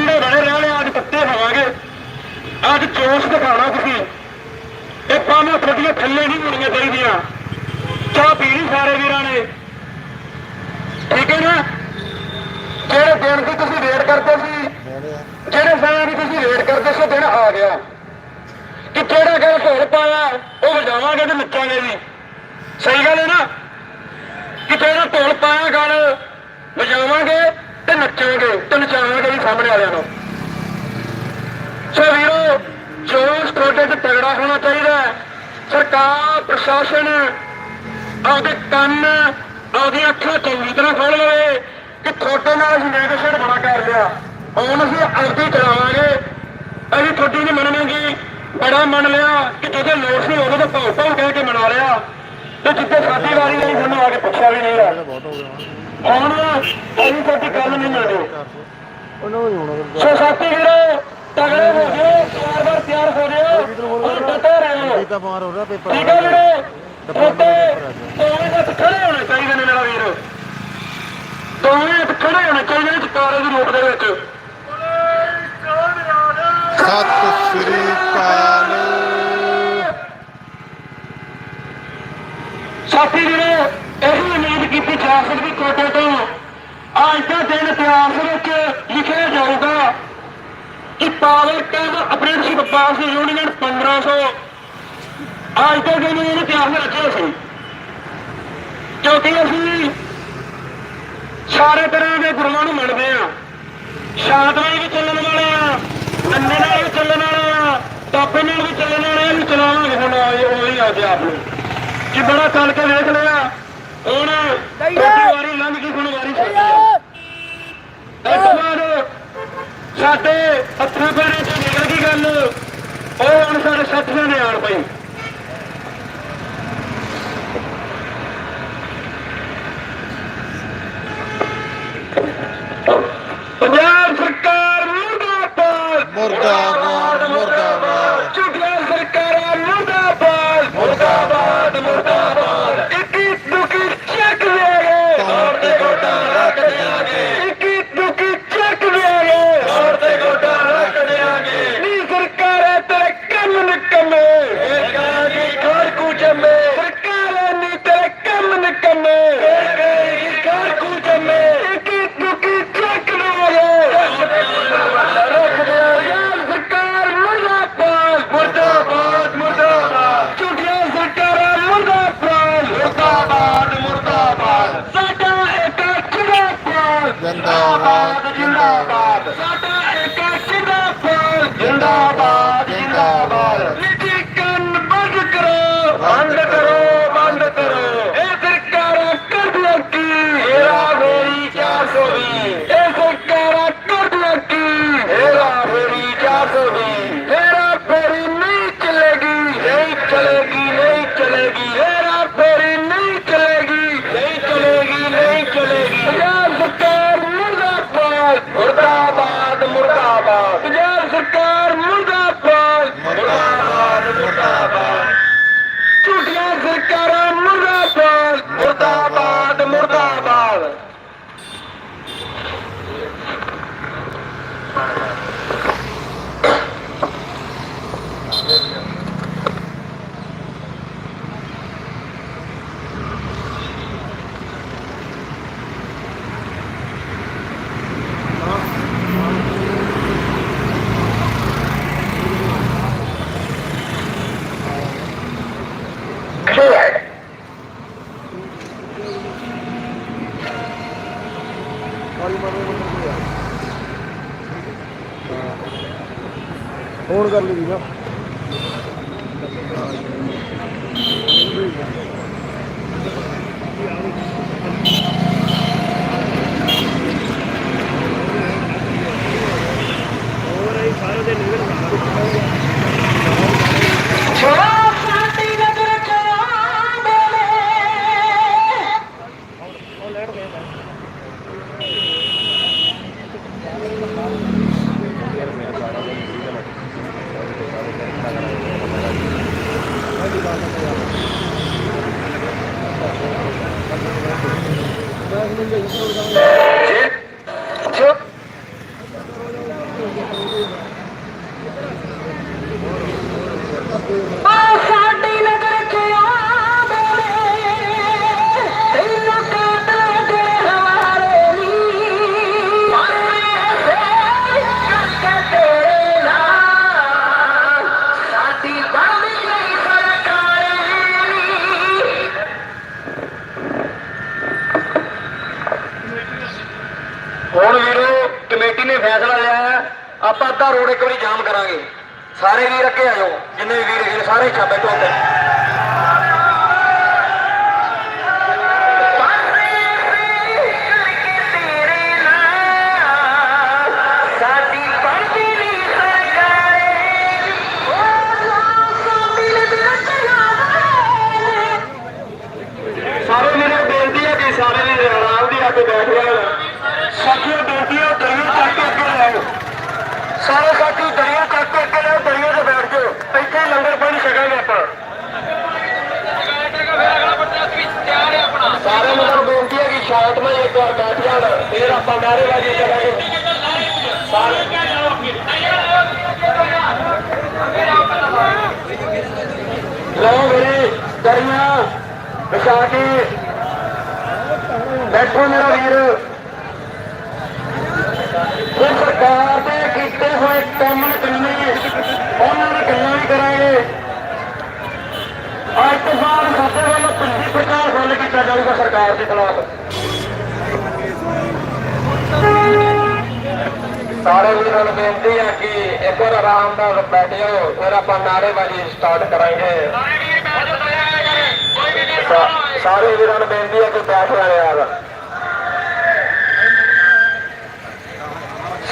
ਠੰਡੇ ਬਣੇ ਰਹਿਣੇ ਅੱਜ ਤੱਤੇ ਹੋਵਾਂਗੇ ਅੱਜ ਜੋਸ਼ ਦਿਖਾਉਣਾ ਤੁਸੀਂ। ਇਹ ਪਾਵਾਂ ਤੁਹਾਡੀਆਂ ਥੱਲੇ ਨਹੀਂ ਹੋਣੀਆਂ ਚਾਹੀਦੀਆਂ। ਚਾਹ ਪੀਣੀ ਸਾਰੇ ਵੀਰਾਂ ਨੇ। ਠੀਕ ਹੈ ਨਾ? ਜਿਹੜੇ ਦਿਨ ਦੀ ਤੁਸੀਂ ਵੇਟ ਕਰਦੇ ਸੀ, ਜਿਹੜੇ ਸਮੇਂ ਦੀ ਤੁਸੀਂ ਵੇਟ ਕਰਦੇ ਸੀ ਦਿਨ ਆ ਗਿਆ। ਕਿ ਜਿਹੜਾ ਗੱਲ ਢੋਲ ਪਾਇਆ, ਉਹ ਵਜਾਵਾਂਗੇ ਤੇ ਨੱਚਾਂਗੇ ਵੀ। ਸਹੀ ਗੱਲ ਹੈ ਨਾ? ਕਿ ਜਿਹੜਾ ਢੋਲ ਪਾਇਆ ਗੱਲ, ਵਜਾਵਾਂਗੇ ਤੇ ਨੱਚਾਂਗੇ ਤੇ ਨਚਾਵਾਂਗੇ ਵੀ ਸਾਹਮਣੇ ਵਾਲਿਆਂ ਨੂੰ। ਸੋ ਵੀਰੋ, ਜੋਸ਼ ਤੁਹਾਡੇ ਤੇ ਤਗੜਾ ਹੋਣਾ ਚਾਹੀਦਾ ਸਰਕਾਰ, ਪ੍ਰਸ਼ਾਸਨ ਆਪਦੇ ਕੰਨ, ਆਪਦੀਆਂ ਅੱਖਾਂ ਚੰਗੀ ਤਰ੍ਹਾਂ ਖੋਲ ਲਵੇ ਕਿ ਤੁਹਾਡੇ ਨਾਲ ਅਸੀਂ ਨੈਗੋਸ਼ੀਏਟ ਬੜਾ ਕਰ ਲਿਆ। ਹੁਣ ਅਸੀਂ ਆਪਦੀ ਚਲਾਵਾਂਗੇ। ਅਸੀਂ ਤੁਹਾਡੀ ਨਹੀਂ ਮੰਨਣਗੇ। ਬੜਾ ਮੰਨ ਲਿਆ ਕਿ ਜਦੋਂ ਲੋੜ ਸੀ ਉਦੋਂ ਤਾਂ ਭਾਉ ਭੌਂ ਕਹਿ ਕੇ ਮਨਾ ਲਿਆ। ਤੇ ਜਿੱਥੇ ਸਾਡੀ ਵਾਰੀ ਨਹੀਂ ਸਾਨੂੰ ਆ ਕੇ ਪੁੱਛਿਆ ਵੀ ਨਹੀਂ ਆ ਹੁਣ ਅਸੀਂ ਤੁਹਾਡੀ ਗੱਲ ਨਹੀਂ ਮੰਨਦੇ ਉਹਨਾਂ ਨੂੰ ਹੋਣਾ ਸੋ ਸਾਥੀ ਵੀਰੋ ਤਗੜੇ ਹੋ ਜਾਓ ਚਾਰ ਵਾਰ ਤਿਆਰ ਹੋ ਜਾਓ ਔਰ ਡਟੇ ਰਹੋ। ਇਹ ਤਾਂ ਬਿਮਾਰ ਹੋ ਰਿਹਾ ਪੇਪਰ ਠੀਕ ਹੈ ਵੀਰੋ ਤੁਹਾਡੇ ਦੋਵੇਂ ਹੱਥ ਖੜੇ ਹੋਣੇ ਚਾਹੀਦੇ ਨੇ ਮੇਰਾ ਵੀਰ। ਦੋਵੇਂ ਹੱਥ ਖੜੇ ਹੋਣੇ ਚਾਹੀਦੇ ਨੇ ਚਕਾਰੇ ਦੀ ਰੋਟ ਦੇ ਵਿੱਚ। ਸਤਿ ਸ੍ਰੀ ਅਕਾਲ। ਸਾਥੀ ਵੀਰੋ ਇਹੀ ਉਮੀਦ ਕੀਤੀ ਕੋਟੇ ਤੋਂ। ਅੱਜ ਦਾ ਦਿਨ ਇਤਿਹਾਸ ਵਿੱਚ ਲਿਖਿਆ ਜਾਊਗਾ ਕਿ power tab apprenticeship pass union 1500 ਅੱਜ ਦੇ ਦਿਨ ਇਹ ਇਤਿਹਾਸ ਰਚਿਆ ਸੀ। ਕਿਉਂਕਿ ਅਸੀਂ ਸਾਰੇ ਤਰ੍ਹਾਂ ਦੇ ਗੁਰੂਆਂ ਨੂੰ ਮੰਨਦੇ ਆ ਸ਼ਾਂਤਮਈ ਵੀ ਚੱਲਣ ਵਾਲੇ ਆ, ਅੰਨੇ ਨਾਲ ਵੀ ਚੱਲਣ ਵਾਲੇ ਆ, ਤਾਪੇ ਨਾਲ ਵੀ ਚੱਲਣ ਵਾਲੇ ਆ, ਵੀ ਚਲਾਵਾਂਗੇ ਹੁਣ ਉਹ ਹੀ ਆ ਗਿਆ ਆਪ ਨੂੰ। ਕਿ ਬੜਾ ਚੱਲ ਕੇ ਵੇਖ ਲਿਆ। ਹੁਣ ਪਹਿਲੀ ਵਾਰੀ ਲੰਘ ਗਈ ਹੁਣ ਵਾਰੀ ਇਸ ਤੋਂ ਬਾਅਦ ਸਾਡੇ ਹੱਥਾਂ ਪੈਰਾਂ 'ਚ ਨਿਕਲ ਗਈ ਗੱਲ। ਉਹ ਹੁਣ ਸਾਡੇ ਸਾਥੀਆਂ ਦੇ ਆਣ ਪਈ ਫੋਨ ਕਰ ਲਈ ਨਾ Thank you. ਆਪਾਂ ਰੋਡ ਇੱਕ ਵਾਰੀ ਜਾਮ ਕਰਾਂਗੇ। ਸਾਰੇ ਵੀਰ ਅੱਗੇ ਆ ਜਾਓ ਜਿੰਨੇ ਵੀਰ ਹੈਗੇ ਨੇ, ਸਾਰੇ ਇੱਥੇ ਬੈਠੋ ਉੱਤੇ ਲੰਗਰ ਪਾਣੀ ਆਪਾਂ। ਸਾਰੇ ਮਤਲਬ ਬੇਨਤੀ ਹੈ ਕਿ ਸ਼ਾਂਤ ਮੈਂ ਇੱਕ ਵਾਰ ਬੈਠ ਜਾਣ, ਫਿਰ ਆਪਾਂ ਨਾਅਰੇਬਾਜ਼ੀ ਕਰਾਂਗੇ। ਸਾਰੇ ਲਓ ਵੀਰੇ, ਦਰਿਆ, ਵਿਛਾ ਕੇ। ਬੈਠੋ ਮੇਰਾ ਵੀਰ। ਇਹ ਸਰਕਾਰ ਦੇ ਕੀਤੇ ਹੋਏ ਕੰਮ ਕਰਨੇ ਉਹਨਾਂ ਦੀ ਗੱਲਾਂ ਵੀ ਕਰਾਂਗੇ। ਅੱਜ ਤੋਂ ਬਾਅਦ ਵੱਲੋਂ ਪਿੰਡੀ ਪ੍ਰਚਾਰ ਹੱਲ ਕੀਤਾ ਜਾਊਗਾ ਸਰਕਾਰ ਦੇ ਖਿਲਾਫ। ਸਾਰੇ ਵੀਰਾਂ ਨੂੰ ਬੇਨਤੀ ਹੈ ਕਿ ਇੱਕ ਵਾਰ ਆਰਾਮ ਨਾਲ ਬੈਠ ਜਾਓ ਫਿਰ ਆਪਾਂ ਨਾਅਰੇਬਾਜ਼ੀ ਸਟਾਰਟ ਕਰਾਂਗੇ। ਸਾਰੇ ਵੀਰਾਂ ਨੂੰ ਬੇਨਤੀ ਹੈ ਕਿ ਬੈਠ ਜਾਓ ਯਾਰ।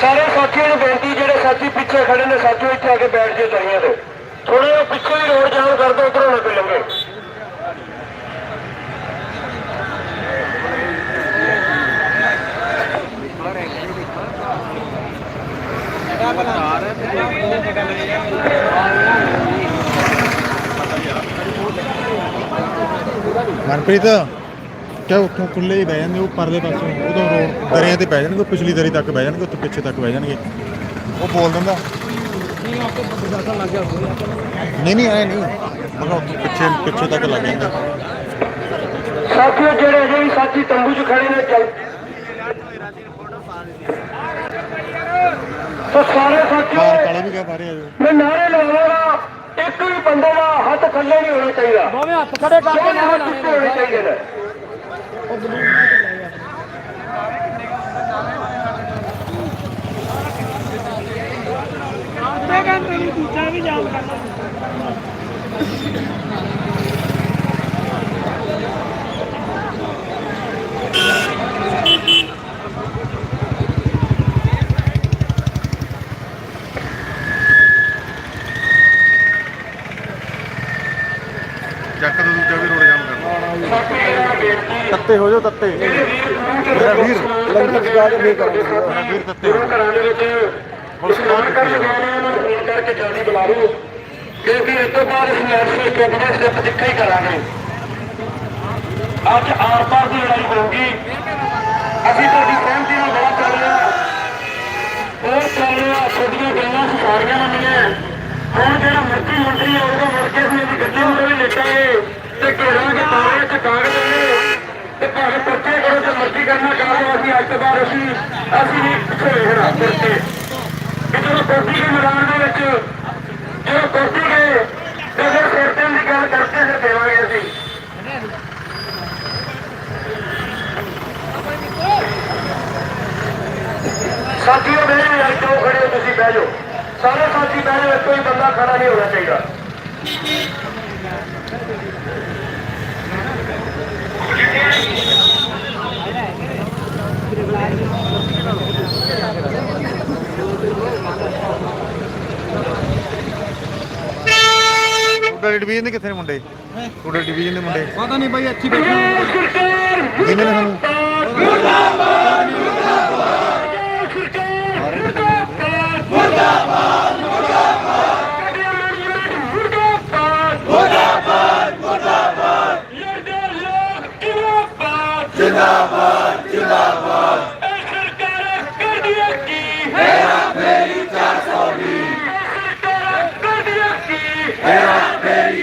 ਸਾਰੇ ਸਾਥੀਆਂ ਨੂੰ ਬੇਨਤੀ, ਜਿਹੜੇ ਸਾਥੀ ਪਿੱਛੇ ਖੜੇ ਨੇ, ਸਾਥੀਓ ਇੱਥੇ ਆ ਕੇ ਬੈਠ ਜਾਓ ਦਰਿਆ ਤੇ। ਥੋੜੇ ਜਿਹਾ ਪਿੱਛੇ ਵੀ ਰੋਡ ਜਾਮ ਕਰ ਦਿਓ ਉਧਰੋਂ ਨਾ ਕੋਈ ਲੰਘੇ। ਮਨਪ੍ਰੀਤ ਕਿਆ ਉੱਥੋਂ ਖੁੱਲੇ ਹੀ ਬਹਿ ਜਾਂਦੇ ਉਹ ਪਰਲੇ ਪਾਸੋਂ? ਉਦੋਂ ਰੋਡ ਦਰਿਆਂ ਤੇ ਬਹਿ ਜਾਣਗੇ, ਉਹ ਪਿਛਲੀ ਦਰੀ ਤੱਕ ਬਹਿ ਜਾਣਗੇ, ਉੱਥੇ ਪਿੱਛੇ ਤੱਕ ਬਹਿ ਜਾਣਗੇ। ਉਹ ਬੋਲ ਦਿੰਦਾ। ਨਹੀਂ ਨਹੀਂ ਆਏ ਨਹੀਂ। ਮੈਂ ਕਿਹਾ ਉੱਥੇ ਪਿੱਛੇ ਪਿੱਛੇ ਤੱਕ ਲੱਗ ਜਾਂਦਾ। ਸਾਥੀਓ ਜਿਹੜੇ ਅਜੇ ਵੀ ਸਾਥੀ ਤੰਬੂ 'ਚ ਖੜੇ ਨੇ ਚੱਲ। ਸੋ ਸਾਰੇ ਸਾਥੀਓ ਮੈਂ ਨਾਰੇ ਲਵਾਵਾਂਗਾ ਇੱਕ ਵੀ ਬੰਦੇ ਦਾ ਹੱਥ ਥੱਲੇ ਨਹੀਂ ਹੋਣਾ ਚਾਹੀਦਾ। ਦੋਵੇਂ ਹੱਥ ਖੜੇ ਕਰਕੇ ਨਾਰੇ ਹੋਣੇ ਚਾਹੀਦੇ ਨੇ। ਜੱਕ ਤੋਂ ਦੂਜਾ ਵੀ ਰੋਡ ਜਾਮ ਕਰਨਾ ਤੱਤੇ ਹੋ ਜਾਓ ਤੱਤੇ। ਮੇਰਾ ਵੀਰ ਲੰਗਰ ਚਗਾ ਕੇ ਫੇਰ ਕਰਾਂਗੇ ਮੇਰਾ ਵੀਰ ਤੱਤੇ ਹੋ ਗੁਰੂ ਘਰਾਂ ਦੇ ਵਿੱਚ ਪੁਲਿਸ ਇਸ਼ਨਾਨ ਕਰਨ ਬਹੁਤ ਨੂੰ ਫੋਨ ਕਰਕੇ ਜਲਦੀ ਬੁਲਾ ਲਓ ਕਿਉਂਕਿ ਇਸ ਤੋਂ ਬਾਅਦ ਅਸੀਂ ਐਸੇ ਕੈਬਨਿਟ ਸਟੈਪ ਜਿੱਥੇ ਹੀ ਕਰਾਂਗੇ। ਅੱਜ ਆਰ ਪਾਰ ਦੀ ਲੜਾਈ ਹੋਊਗੀ। ਅਸੀਂ ਤੁਹਾਡੀ ਸਹਿਮਤੀ ਨਾਲ ਬੜਾ ਚੱਲ ਰਿਹਾ। ਉਹ ਚੱਲ ਰਿਹਾ। ਤੁਹਾਡੀਆਂ ਗੱਲਾਂ ਅਸੀਂ ਸਾਰੀਆਂ ਮੰਨੀਆਂ। ਹੁਣ ਜਿਹੜਾ ਮਰਜ਼ੀ ਮੰਤਰੀ ਆਊਗਾ ਮੁੜ ਕੇ ਅਸੀਂ ਇਹਦੀ ਗੱਡੀ ਉੱਤੇ ਵੀ ਲੇਟਾਂਗੇ। ਤੇ ਘੇਰਾਂਗੇ ਤਾਰੇ ਚ ਕਾਗਜ਼ ਨੇ ਤੇ ਭਾਵੇਂ ਪਰਚੇ ਕਰੋ ਤੇ ਮਰਜ਼ੀ ਕਰਨਾ ਚਾਹੋ ਅਸੀਂ ਅੱਜ ਤੋਂ ਬਾਅਦ ਅਸੀਂ ਅਸੀਂ ਨਹੀਂ ਪਿੱਛੇ ਰਹਿਣਾ ਜਦੋਂ ਕੋਟੀ ਦੇ ਮੈਦਾਨ ਦੇ ਵਿੱਚ ਜਦੋਂ ਕੋਟੀ ਗਏ ਤੇ ਫਿਰ ਸਿਰ ਦੀ ਗੱਲ ਕਰਕੇ ਫਿਰ ਦੇਵਾਂਗੇ ਅਸੀਂ ਸਾਥੀਓ ਮੇਰੇ ਅੱਜ ਤੋਂ ਖੜੇ ਤੁਸੀਂ ਬਹਿ ਜਾਓ ਸਾਰੇ ਸਾਥੀ ਬਹਿ ਜਾਓ ਕੋਈ ਬੰਦਾ ਖੜਾ ਨਹੀਂ ਹੋਣਾ ਚਾਹੀਦਾ ਤੁਹਾਡੇ ਡਿਵੀਜ਼ਨ ਦੇ ਕਿੱਥੇ ਨੇ ਮੁੰਡੇ? ਤੁਹਾਡੇ ਡਿਵੀਜ਼ਨ ਦੇ ਮੁੰਡੇ? ਪਤਾ ਨਹੀਂ ਬਾਈ ਅੱਛੀ ਬੈਠੀ ਕਿਹਨੇ ਨੇ ਸਾਨੂੰ ਜਿੰਦਾਬਾਦ ਜਿੰਦਾਬਾਦ ਸਰਕਾਰ ਕਰਦੀਆਂ ਕੀ ਮੇਰਾ ਮੇਰੀ 420 ਸਰਕਾਰ ਕਰਦੀਆਂ ਕੀ ਮੇਰਾ ਮੇਰੀ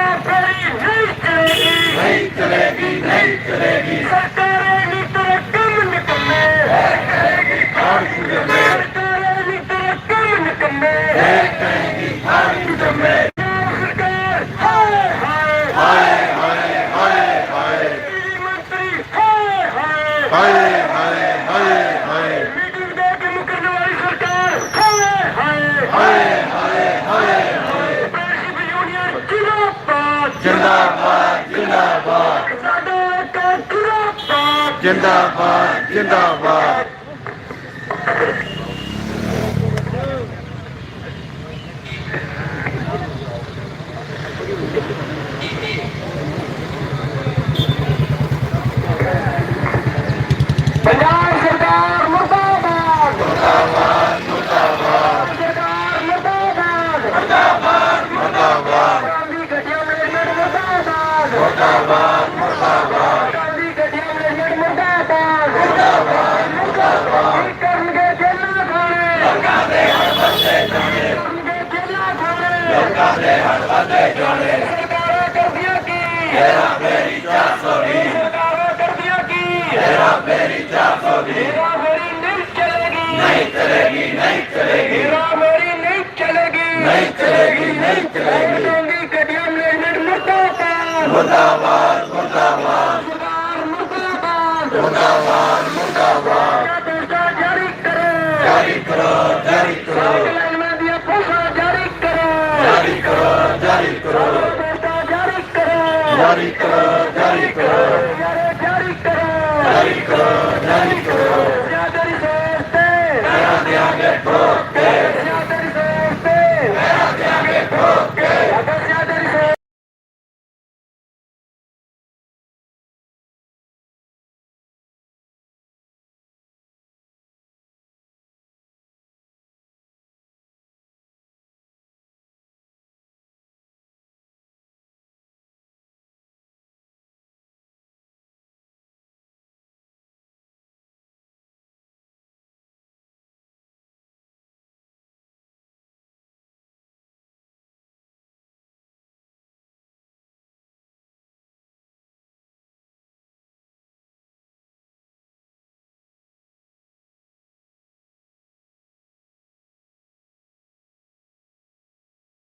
ਜਿੰਦਾਬਾਦ ਜਿੰਦਾਬਾਦ। ਕੀ ਮੇਰਾ ਮੇਰੀ 420 ਸਰਕਾਰਾਂ ਕਰਦੀਆਂ ਕੀ ਮੇਰਾ ਮੇਰੀ ਨਹੀਂ ਚਲੇਗੀ ਨਹੀਂ ਚਲੇਗੀ ਨਹੀਂ ਚਲੇਗੀ ਮੇਰਾ ਮੇਰੀ ਨਹੀਂ ਚਲੇਗੀ ਨਹੀਂ ਚਲੇਗੀ ਨਹੀਂ ਚਲੇਗੀ ਗਾਂਧੀ ਗੱਡੀਆਂ ਮੈਨੇਜਮੈਂਟ ਮੁਰਦਾਬਾਦ ਮੁਰਦਾਬਾਦ ਮੁਰਦਾਬਾਦ ਸਰਕਾਰ ਮੁਰਦਾਬਾਦ ਮੁਰਦਾਬਾਦ ਮੁਰਦਾਬਾਦ ਦੇਸ਼ਾ ਜਾਰੀ ਕਰੋ ਜਾਰੀ ਕਰੋ। ਜਾਰੀ ਕਰੋ ਜਾਰੀ ਕਰੋ। ਜਾਰੀ ਕਰੋ ਜਾਰੀ ਕਰੋ ਜਾਰੀ ਕਰੋ ਜਾਰੀ ਕਰੋ ਜਾਰੀ ਕਰੋ ਜਾਰੀ ਕਰੋ ਜਾਰੀ ਕਰੋ